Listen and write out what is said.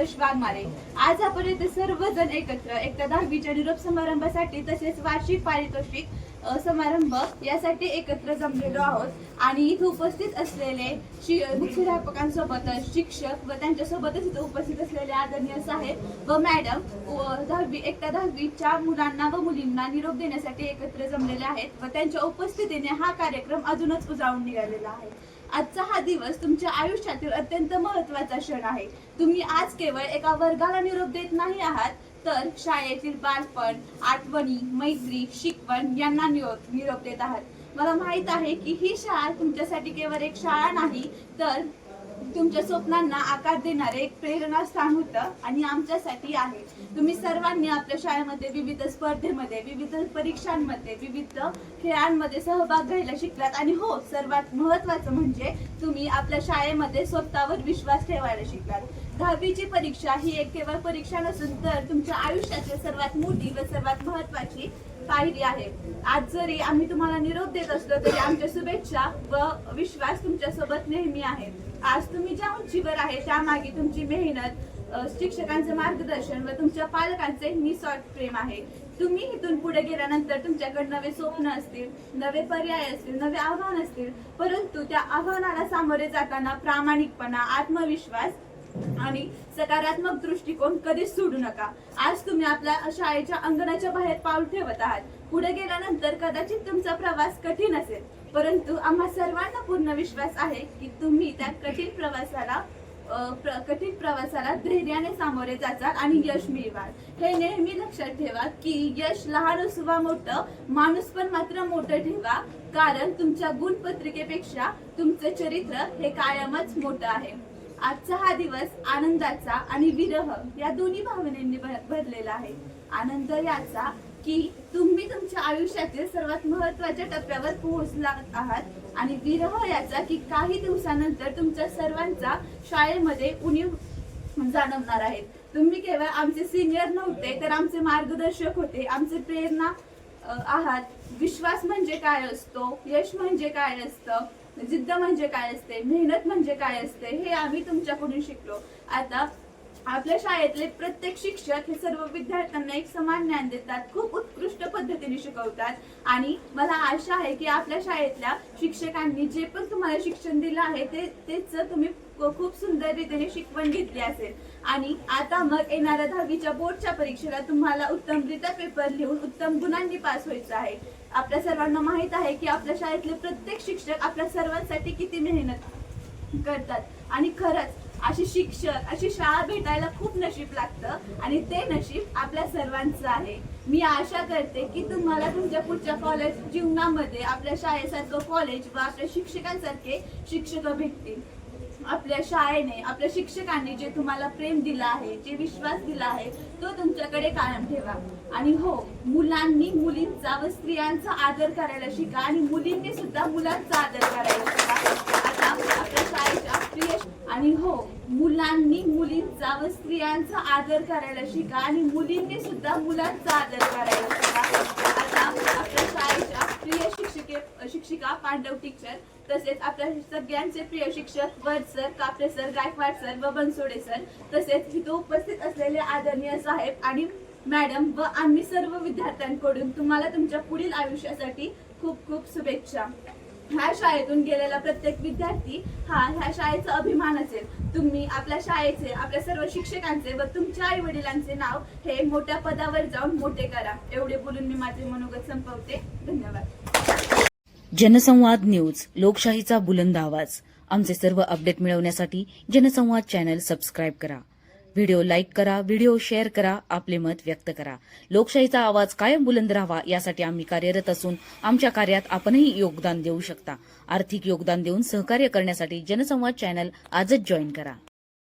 यशवाण मारे आज आपण येथे सर्वजण एकत्र एकदा दहावीच्या निरोप समारंभासाठी तसेच वार्षिक पारितोषिक समारंभ यासाठी एकत्र जमलेलो आहोत. आणि इथे उपस्थित असलेले शि शिक्षक व त्यांच्यासोबतच इथे उपस्थित असलेले आदरणीय साहेब व मॅडम व दहावी एकता दहावीच्या मुलांना व मुलींना निरोप देण्यासाठी एकत्र जमलेले आहेत. व त्यांच्या उपस्थितीने हा कार्यक्रम अजूनच उजाळून निघालेला आहे. आजचा हा दिवस तुमच्या आयुष्यातील अत्यंत महत्त्वाचा क्षण आहे. तुम्ही आज केवळ एका वर्गाला निरोप देत नाही आहात तर शाळेतील बालपण आठवणी मैत्री शिकवण यांना निरोप निरोप देत आहात. मला माहीत आहे की ही शाळा तुमच्यासाठी केवळ एक शाळा नाही तर तुमच्या स्वप्नांना आकार देणारे एक प्रेरणास्थान होतं आणि आमच्यासाठी आहे. तुम्ही सर्वांनी आपल्या शाळेमध्ये विविध स्पर्धेमध्ये विविध परीक्षांमध्ये विविध खेळांमध्ये सहभाग घ्यायला शिकलात. आणि हो सर्वात महत्वाचं म्हणजे तुम्ही आपल्या शाळेमध्ये स्वतःवर विश्वास ठेवायला शिकलात. दहावीची परीक्षा ही एक केवळ परीक्षा नसून तर तुमच्या आयुष्याची सर्वात मोठी व सर्वात महत्वाची पायरी आहे. आज जरी आम्ही तुम्हाला निरोप देत असलो तरी आमच्या शुभेच्छा व विश्वास तुमच्यासोबत नेहमी आहे. आज तुम्ही ज्या उंचीवर आहे त्यामागे तुमची मेहनत शिक्षकांचं मार्गदर्शन व तुमच्या पालकांचे निस्वार्थ प्रेम आहे. तुम्ही इथून पुढे गेल्यानंतर तुमच्याकडे नवे स्वप्न असतील नवे पर्याय असतील नवे आव्हान असतील परंतु त्या आव्हानाला सामोरे जाताना प्रामाणिकपणा आत्मविश्वास आणि सकारात्मक दृष्टिकोन कधीच सोडू नका. आज तुम्ही आपल्या शाळेच्या अंगणाच्या बाहेर पाऊल ठेवत आहात. पुढे गेल्यानंतर कदाचित तुमचा प्रवास कठीण असेल. परंतु आम्हा सर्वांना पूर्ण विश्वास आहे की तुम्ही त्या कठीण प्रवासाला प्र- कठीण प्रवासाला धैर्याने सामोरे जाचाल आणि यश मिळवाल. हे नेहमी लक्षात ठेवा की यश लहान असुवा मोठं माणूस पण मात्र मोठं ठेवा. कारण तुमच्या गुणपत्रिकेपेक्षा तुमचं चरित्र हे कायमच मोठं आहे. आजचा हा दिवस आनंदाचा आणि विरह या दोन्ही भावनेंनी भर- भरलेला आहे. आनंद याचा की तुम्ही तुमच्या आयुष्यातील सर्वात महत्त्वाच्या टप्प्यावर पोहोचला आहात आणि विरह याचा की काही दिवसानंतर तुमच्या सर्वांचा शाळेमध्ये उणीव जाणवणार आहेत तुम्ही केवळ आमचे सिनियर नव्हते तर आमचे मार्गदर्शक होते आमचे प्रेरणा आहात. विश्वास म्हणजे काय असतो? यश म्हणजे काय असतं? जिद्द म्हणजे काय असते? मेहनत म्हणजे काय असते? हे आम्ही तुमच्याकडून शिकलो. आता आपल्या शाळेतले प्रत्येक शिक्षक हे सर्व विद्यार्थ्यांना एक समान ज्ञान देतात खूप उत्कृष्ट पद्धतीने शिकवतात. आणि मला आशा आहे की आपल्या शाळेतल्या शिक्षकांनी जे पण तुम्हाला शिक्षण दिलं आहे ते तेच तुम्ही खूप सुंदर रीतीने शिकवण घेतली असेल. आणि आता मग येणाऱ्या दहावीच्या बोर्डच्या परीक्षेला तुम्हाला उत्तमरित्या पेपर लिहून उत्तम गुणांनी पास व्हायचं आहे. आपल्या सर्वांना माहीत आहे की आपल्या शाळेतले प्रत्येक शिक्षक आपल्या सर्वांसाठी किती मेहनत करतात. आणि खरंच अशी शिक्षक अशी शाळा भेटायला खूप नशीब लागतं आणि ते नशीब आपल्या सर्वांचं आहे. मी आशा करते की तुम्हाला तुमच्या पुढच्या कॉलेज जीवनामध्ये आपल्या शाळेसारखं कॉलेज व आपल्या शिक्षकांसारखे शिक्षक भेटतील. आपल्या शाळेने आपल्या शिक्षकांनी जे तुम्हाला प्रेम दिला आहे जे विश्वास दिला आहे तो तुमच्याकडे कायम ठेवा. आणि हो मुलांनी मुलींचा व स्त्रियांचा आदर करायला शिका आणि मुलींनी सुद्धा मुलांचा आदर करायला शिका. आता आपल्या शाळेच्या प्रिय आणि हो मुलांनी मुलींचा व स्त्रियांचा आदर करायला शिका आणि मुलींनी सुद्धा मुलांचा आदर करायला शिका. आता आपल्या शाळेच्या प्रिय शिक्षिके शिक्षिका पांडव टीचर तसेच आपल्या सगळ्यांचे प्रिय शिक्षक वर sir Kapre sir Gaikwad sir व बनसोडे सर तसेच इथं उपस्थित असलेले आदरणीय साहेब आणि मॅडम व आम्ही सर्व विद्यार्थ्यांकडून तुम्हाला तुमच्या पुढील आयुष्यासाठी खूप खूप शुभेच्छा. ह्या शाळेतून गेलेला प्रत्येक विद्यार्थी हा ह्या शाळेचा अभिमान असेल तुम्ही आपल्या शाळेचे आपल्या सर्व शिक्षकांचे व तुमच्या आई वडिलांचे नाव हे मोठ्या पदावर जाऊन मोठे करा. एवढे बोलून मी माझे मनोगत संपवते. धन्यवाद. जनसंवाद न्यूज लोकशाहीचा बुलंद आवाज. आमचे सर्व अपडेट मिळवण्यासाठी जनसंवाद चॅनल सबस्क्राईब करा. व्हिडिओ लाईक करा व्हिडिओ शेअर करा आपले मत व्यक्त करा. लोकशाहीचा आवाज कायम बुलंद राहावा यासाठी आम्ही कार्यरत असून आमच्या कार्यात आपणही योगदान देऊ शकता. आर्थिक योगदान देऊन सहकार्य करण्यासाठी जनसंवाद चॅनल आजच जॉईन करा.